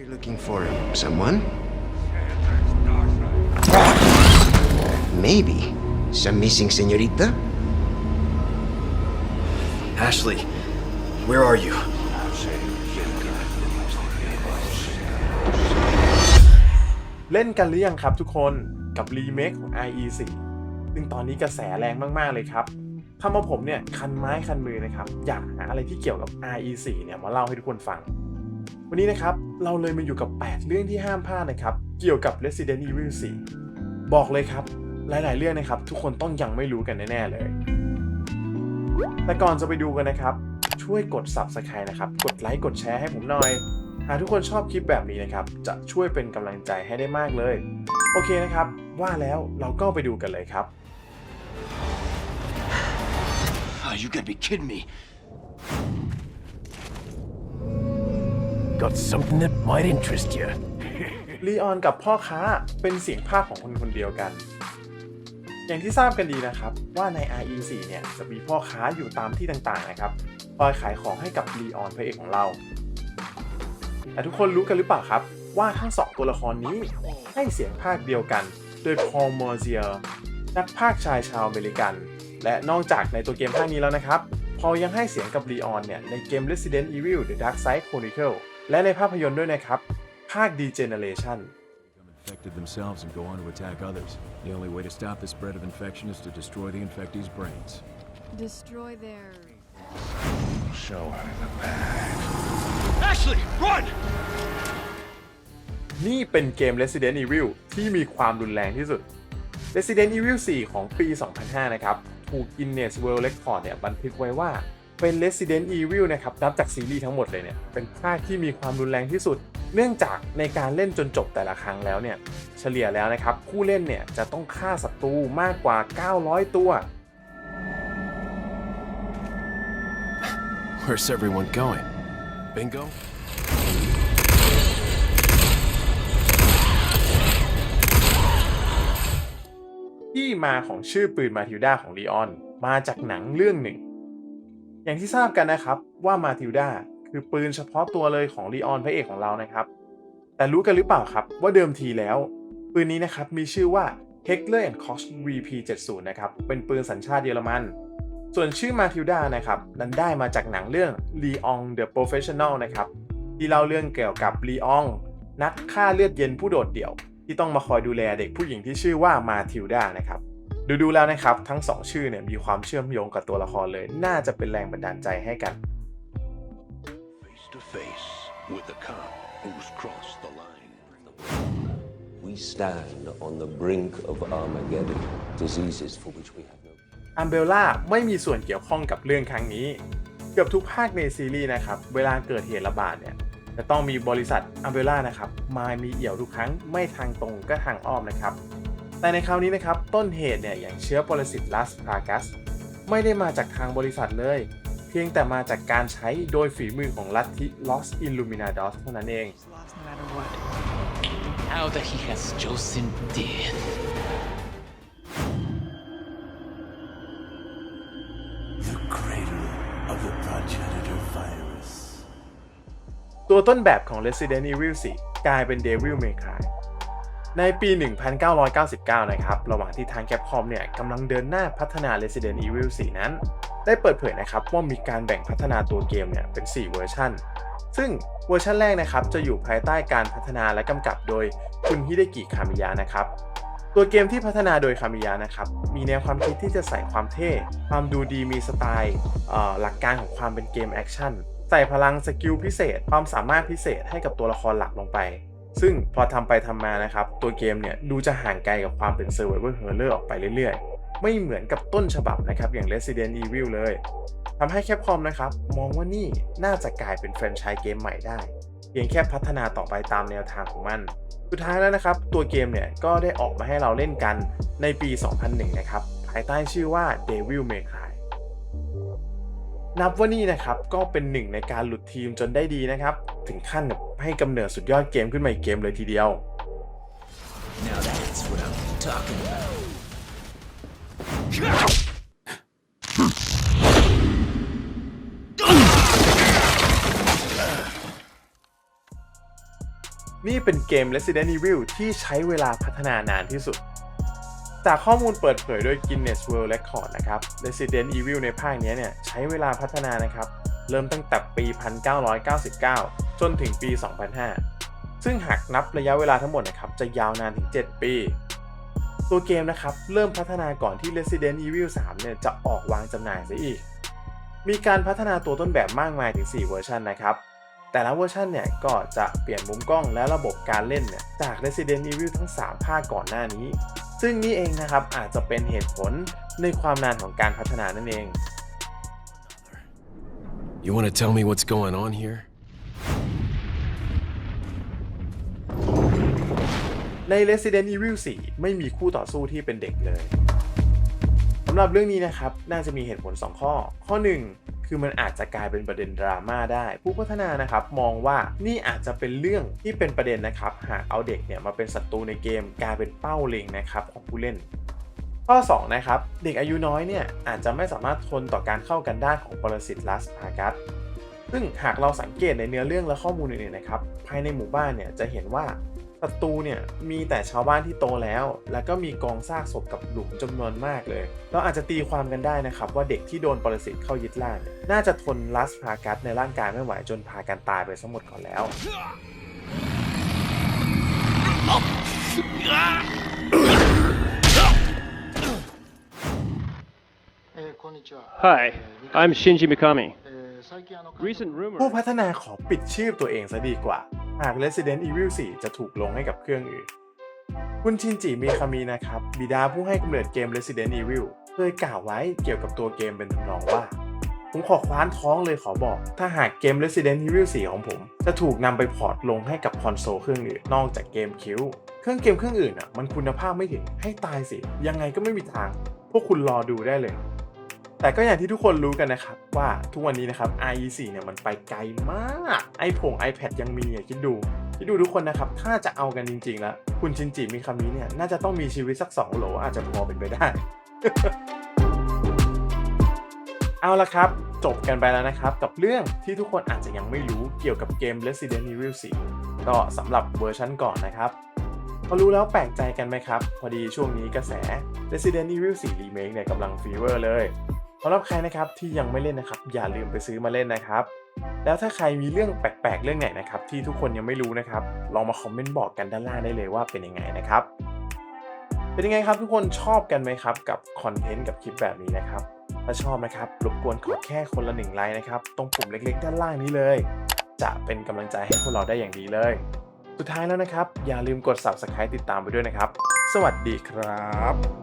you're looking for someone? Maybe. Some missing senorita? Ashley, where are you? เล่นกันหรือยังครับทุกคนกับรีเมคของ IE4 ซึ่งตอนนี้กระแสแรงมาก ๆ เลยครับทำเอาผมเนี่ย คันไม้คันมือนะครับ อยากหาอะไรที่เกี่ยวกับ IE4 เนี่ย มาเล่าให้ทุกคนฟัง วันนี้นะครับ เราเลยมาอยู่กับ 8 เรื่องที่ห้ามพลาดนะครับ เกี่ยวกับ Resident Evil 4 บอกเลยครับ หลาย ๆ เรื่องนะครับ ทุกคนต้องยังไม่รู้กันแน่ ๆ เลย แต่ก่อนจะไปดูกันนะครับ ช่วยกด Subscribe นะครับ กดไลค์กดแชร์ให้ผมหน่อย หากทุกคนชอบคลิปแบบนี้นะครับ จะช่วยเป็นกำลังใจให้ได้มากเลย โอเคนะครับ ว่าแล้วเราก็ไปดูกันเลยครับ Oh, you gotta be kidding me. Got something that might interest you. ลีออนกับพ่อค้าเป็นเสียงภาคของคนคนเดียวกัน อย่างที่ทราบกันดีนะครับว่าใน RE4 เนี่ยจะมีพ่อค้าอยู่ตามที่ต่างๆนะครับคอยขายของให้กับลีออนพระเอกของเรา แต่ทุกคนรู้กันหรือเปล่าครับ ว่าทั้งสองตัวละครนี้ให้เสียงภาคเดียวกัน โดยพอลมอร์เซียนักภาคชายชาวอเมริกัน และนอกจากในตัวเกมภาคนี้แล้วนะครับ พอยังให้เสียงกับลีออนเนี่ยในเกม Resident Evil The Dark Side Chronicle และในภาพยนตร์ด้วยนะครับ ภาค Degeneration infected themselves and go on to attack others. The only way to stop the spread of infection is to destroy the infectees' brains. Destroy their. Show her. Ashley, run! นี่เป็นเกม Resident Evil ที่มีความรุนแรงที่สุด Resident Evil 4 ของปี 2005 นะครับ ถูก Guinness World Record เนี่ยบันทึกไว้ว่า เป็น Resident Evil นะครับนับจากซีรีส์ทั้งหมดเลยเนี่ยเป็นภาคที่มีความรุนแรงที่สุด เนื่องจากในการเล่นจนจบแต่ละครั้งแล้วเนี่ยเฉลี่ยแล้วนะครับผู้เล่นเนี่ยจะต้องฆ่าศัตรูมากกว่า 900 ตัว Where's everyone going? Bingo? ที่มาของชื่อปืนมาทิลดาของลีออน มาจากหนังเรื่องหนึ่ง อย่างที่ทราบกันนะครับว่ามาทิลดาคือปืนเฉพาะตัวเลยของลีออนพระเอกของเรานะครับ แต่รู้กันหรือเปล่าครับว่าเดิมทีแล้ว ปืนนี้นะครับมีชื่อว่า Heckler Koch VP70 นะครับเป็นปืนสัญชาติเยอรมัน ส่วนชื่อมาทิลดานะครับนั้นได้มาจากหนังเรื่อง Leon the Professional นะครับที่เล่าเรื่องเกี่ยวกับลีอองนักฆ่าเลือดเย็นผู้โดดเดี่ยว ที่ต้องมาคอยดูแลเด็กผู้หญิงที่ชื่อว่ามาทิลดานะครับ ดูดูๆแล้วนะครับ ทั้งสองชื่อเนี่ยมีความเชื่อมโยงกับตัวละครเลย น่าจะเป็นแรงบันดาลใจให้กัน face to face with the cop who's crossed the line. We stand on the brink of Armageddon, diseases for which we have no อัมเบลล่าไม่มีส่วนเกี่ยวข้องกับเรื่องครั้งนี้ เกือบทุกภาคในซีรีส์นะครับ เวลาเกิดเหตุระบาดเนี่ยจะต้องมีบริษัทอัมเบลล่านะครับมามีเอี่ยวทุกครั้งไม่ทางตรงก็ทางอ้อมนะครับ แต่ในคราวนี้นะครับต้นเหตุเนี่ยอย่างเชื้อปรสิตลัสพากัสไม่ได้มาจากทางบริษัทเลย เพียงแต่มาจากการใช้โดยฝีมือของลัทธิ Los Illuminados เท่านั้นเอง Lost no matter what. Now that he has chosen death. The cradle of the progenitor virus. ตัวต้นแบบของ Resident Evil 4 กลายเป็น Devil May Cry ในปี 1999 นะครับ ระหว่างที่ทาง Capcom เนี่ยกำลังเดินหน้าพัฒนา Resident Evil 4 นั้น ได้เปิดเผยนะครับว่ามีการแบ่งพัฒนาตัวเกมเนี่ยเป็น 4 เวอร์ชันซึ่งเวอร์ชันแรกนะครับจะอยู่ภายใต้การพัฒนาและกำกับโดยคุณฮิเดกิคามิยะนะครับ ตัวเกมที่พัฒนาโดยคามิยะนะครับ มีแนวความคิดที่จะใส่ความเท่ ความดูดีมีสไตล์หลักการของความเป็นเกมแอคชั่น ใส่พลังสกิลพิเศษ ความสามารถพิเศษให้กับตัวละครหลักลงไป ซึ่งพอทำไปทำมานะครับ ตัวเกมเนี่ยดูจะห่างไกลกับความเป็น Survival Horror ออกไปเรื่อยๆ ไม่เหมือนกับต้นฉบับนะครับอย่าง Resident Evil เลยทำให้ Capcom นะครับมองว่านี่น่าจะกลายเป็นแฟรนไชส์เกมใหม่ได้ เพียงแค่พัฒนาต่อไปตามแนวทางของมัน สุดท้ายแล้วนะครับ ตัวเกมเนี่ยก็ได้ออกมาให้เราเล่นกันในปี 2001 นะครับภายใต้ชื่อว่า Devil May Cry นับว่านี่นะครับก็เป็นหนึ่งในการหลุดทีมจนได้ดีนะครับ ถึงขั้นแบบให้กำเนิดสุดยอดเกมขึ้นมาอีกเกมเลยทีเดียว Now that's what I'm talking about. นี่เป็นเกม Resident Evil ที่ใช้เวลาพัฒนานานที่สุด จากข้อมูลเปิดเผยโดย Guinness World Record นะครับ Resident Evil ในภาคนี้เนี่ยใช้เวลาพัฒนานะครับ เริ่มตั้งแต่ปี 1999 จนถึงปี 2005 ซึ่งหากนับระยะเวลาทั้งหมดนะครับจะยาวนานถึง 7 ปี ตัวเกมนะครับเริ่มพัฒนาก่อนที่ Resident Evil 3 เนี่ยจะออกวางจำหน่ายซะอีก มีการพัฒนาตัวต้นแบบมากมายถึง 4 เวอร์ชันนะครับ แต่ละเวอร์ชันเนี่ยก็จะเปลี่ยนมุมกล้องและระบบการเล่นเนี่ยจาก Resident Evil ทั้ง 3 ภาคก่อนหน้านี้ ซึ่งนี่เองนะครับอาจจะเป็นเหตุผลในความนานของการพัฒนานั่นเอง You want to tell me what's going on here? ใน Resident Evil 4 ไม่มีคู่ต่อสู้ที่เป็นเด็กเลยสำหรับเรื่องนี้นะครับ น่าจะมีเหตุผล 2 ข้อ ข้อ 1 คือมันอาจจะกลายเป็นประเด็นดราม่าได้ ผู้พัฒนานะครับมองว่านี่อาจจะเป็นเรื่องที่เป็นประเด็นนะครับ หากเอาเด็กเนี่ยมาเป็นศัตรูในเกมกลายเป็นเป้าเล็งนะครับของผู้เล่นข้อ 2 นะครับ เด็กอายุน้อยเนี่ยอาจจะไม่สามารถทนต่อการเข้ากันได้ของปรสิตลัสพากัสซึ่งหากเราสังเกตในเนื้อเรื่องและข้อมูลอื่นๆนะครับ ภายในหมู่บ้านเนี่ยจะเห็นว่า ศัตรูเนี่ยมีแต่ชาวบ้านที่โตแล้ว แล้วก็มีกองซากศพกับหลุมจำนวนมากเลย เราอาจจะตีความกันได้นะครับ ว่าเด็กที่โดนปรสิตเข้ายึดล่างเนี่ยน่าจะทนลัสพากัสในร่างกายไม่ไหวจนพากันตายไปทั้งหมดก่อนแล้ว Hi, I'm Shinji Mikami. Recent rumor ผู้พัฒนาขอปิดชื่อตัวเองซะดีกว่า หาก Resident Evil 4 จะถูกลงให้กับเครื่องอื่น คุณชินจิมิคามินะครับ บิดาผู้ให้กำเนิดเกม Resident Evil เคยกล่าวไว้เกี่ยวกับตัวเกมเป็นทำนองว่า ผมขอคว้านท้องเลยขอบอก ถ้าหากเกม Resident Evil 4 ของผม จะถูกนำไปพอร์ตลงให้กับคอนโซลเครื่องอื่นนอกจากเกมคิวเครื่องเกมเครื่องอื่นอะมันคุณภาพไม่ถึงให้ตายสิ ยังไงก็ไม่มีทาง พวกคุณรอดูได้เลย แต่ก็อย่างที่ทุกคนรู้กันนะครับ ว่าทุกวันนี้นะครับ IE4 เนี่ยมันไปไกลมากไอผง iPad ยังมีอะคิดดูคิดดูทุกคนนะครับ ถ้าจะเอากันจริงๆแล้ว คุณชินจิมีคำนี้เนี่ย น่าจะต้องมีชีวิตสัก 2 โหลอาจจะพอเป็นไปได้ เอาละครับ จบกันไปแล้วนะครับ กับเรื่องที่ทุกคนอาจจะยังไม่รู้เกี่ยวกับเกม Resident Evil 4 ก็สำหรับเวอร์ชันก่อนนะครับพอรู้แล้วแปลกใจกันไหมครับ พอดีช่วงนี้กระแส Resident Evil 4 Remake เนี่ยกำลังฟีเวอร์เลย สำหรับใครนะครับที่ยังไม่เล่นนะครับ อย่าลืมไปซื้อมาเล่นนะครับ แล้วถ้าใครมีเรื่องแปลกๆ เรื่องไหนนะครับที่ทุกคนยังไม่รู้นะครับ ลองมาคอมเมนต์บอกกันด้านล่างได้เลยว่าเป็นยังไงนะครับ เป็นยังไงครับทุกคนชอบกันไหมครับ กับคอนเทนต์กับคลิปแบบนี้นะครับ ถ้าชอบนะครับรบกวนขอแค่คนละหนึ่งไลค์นะครับตรงปุ่มเล็กๆ ด้านล่างนี้เลย จะเป็นกำลังใจให้พวกเราได้อย่างดีเลย สุดท้ายแล้วนะครับ อย่าลืมกด subscribe ติดตามไปด้วยนะครับ สวัสดีครับ